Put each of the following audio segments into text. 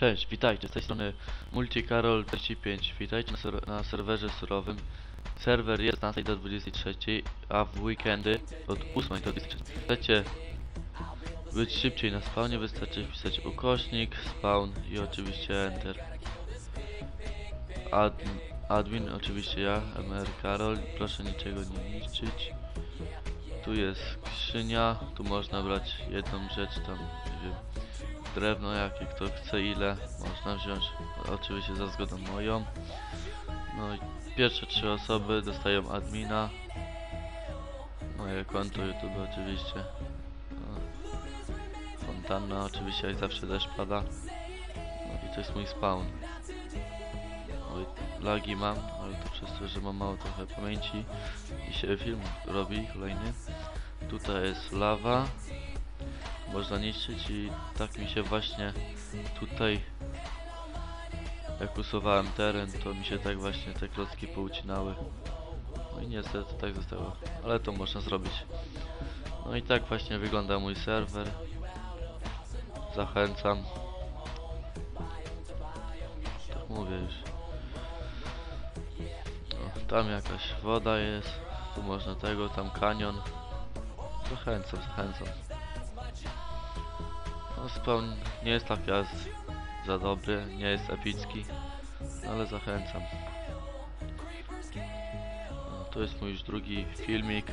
Cześć, witajcie, z tej strony MultiCarol35. Witajcie na, ser na serwerze surowym. Serwer jest z 15 do 23, a w weekendy od 8 do 23. Chcecie być szybciej na spawnie, wystarczy wpisać ukośnik, spawn i oczywiście enter. Admin, admin oczywiście ja, MR Karol, proszę niczego nie niszczyć. Tu jest skrzynia, tu można brać jedną rzecz tam, nie wiem, drewno jakie kto chce ile można wziąć. Oczywiście za zgodą moją. No i pierwsze trzy osoby dostają admina. Moje konto youtube oczywiście. No. fontanna oczywiście jak zawsze deszcz pada. No i to jest mój spawn. Lagi mam ale to przez to że mam mało trochę pamięci i się film robi kolejny. Tutaj jest lawa można niszczyć i tak mi się właśnie tutaj jak usuwałem teren to mi się tak właśnie te klocki poucinały. No i niestety tak zostało ale to można zrobić. No i tak właśnie wygląda mój serwer. Zachęcam. Tak mówię już. O, tam jakaś woda jest. Tu można tego, tam kanion. Zachęcam, zachęcam no spawn nie jest tak jazd za dobry, nie jest epicki, ale zachęcam. No, to jest mój już drugi filmik,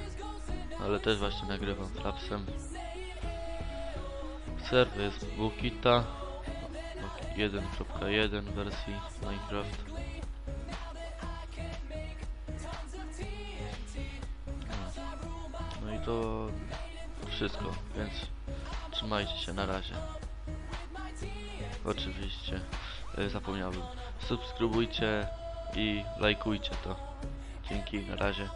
ale też właśnie nagrywam frapsem. Serwer jest Bukita 1.1 wersji Minecraft. No. no i to wszystko, więc Trzymajcie się, na razie. Oczywiście, e, zapomniałbym. Subskrybujcie i lajkujcie to. Dzięki, na razie.